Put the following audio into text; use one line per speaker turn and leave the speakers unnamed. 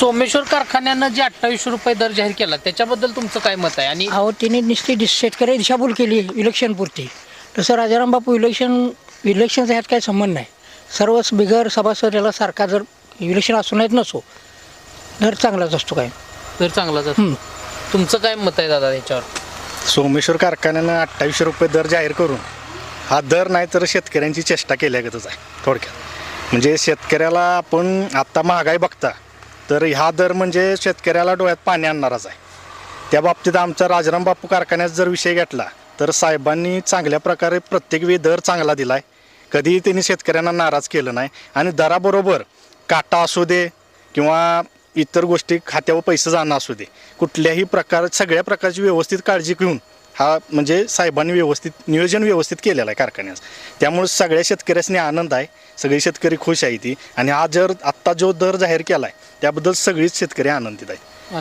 सोमेश्वर कारखान्यानं जे अठ्ठावीसशे रुपये दर जाहीर केला त्याच्याबद्दल तुमचं काय मत आहे? आणि
अहो तिने नुसती दिस- शेतकरी दिशाभूल केली इलेक्शनपुरती तसं राजाराम बापू इलेक्शन इलेक्शनचा ह्यात काही संबंध नाही. सर्वच बिगर सभासद याला सारखा जर इलेक्शन असू नाहीत नसो दर चांगलाच असतो काय.
दर चांगलाच असतो.
हं.
तुमचं काय मत आहे दादा याच्यावर?
सोमेश्वर कारखान्यानं अठ्ठावीसशे रुपये दर जाहीर करून हा दर नाही तर शेतकऱ्यांची चेष्टा केल्यागतच आहे थोडक्यात. म्हणजे शेतकऱ्याला आपण आत्ता महागाई बघता तर हा दर म्हणजे शेतकऱ्याला डोळ्यात पाणी आणणाराच आहे. त्या बाबतीत आमचा राजाराम बापू कारखान्यात जर विषय घेतला तर साहेबांनी चांगल्या प्रकारे प्रत्येक वेळी दर चांगला दिला आहे कधीही त्यांनी शेतकऱ्यांना नाराज केलं नाही. आणि दराबरोबर काटा असू दे किंवा इतर गोष्टी खात्यावर पैसे जाणं असू दे कुठल्याही प्रकार सगळ्या प्रकारची व्यवस्थित काळजी घेऊन हा म्हणजे साहेबांनी व्यवस्थित नियोजन व्यवस्थित केलेलं आहे कारखान्यास त्यामुळे सगळ्या शेतकऱ्यांनी आनंद आहे. सगळे शेतकरी खुश आहे ती आणि हा जर आत्ता जो दर जाहीर केला आहे त्याबद्दल सगळीच शेतकरी आनंदित आहेत.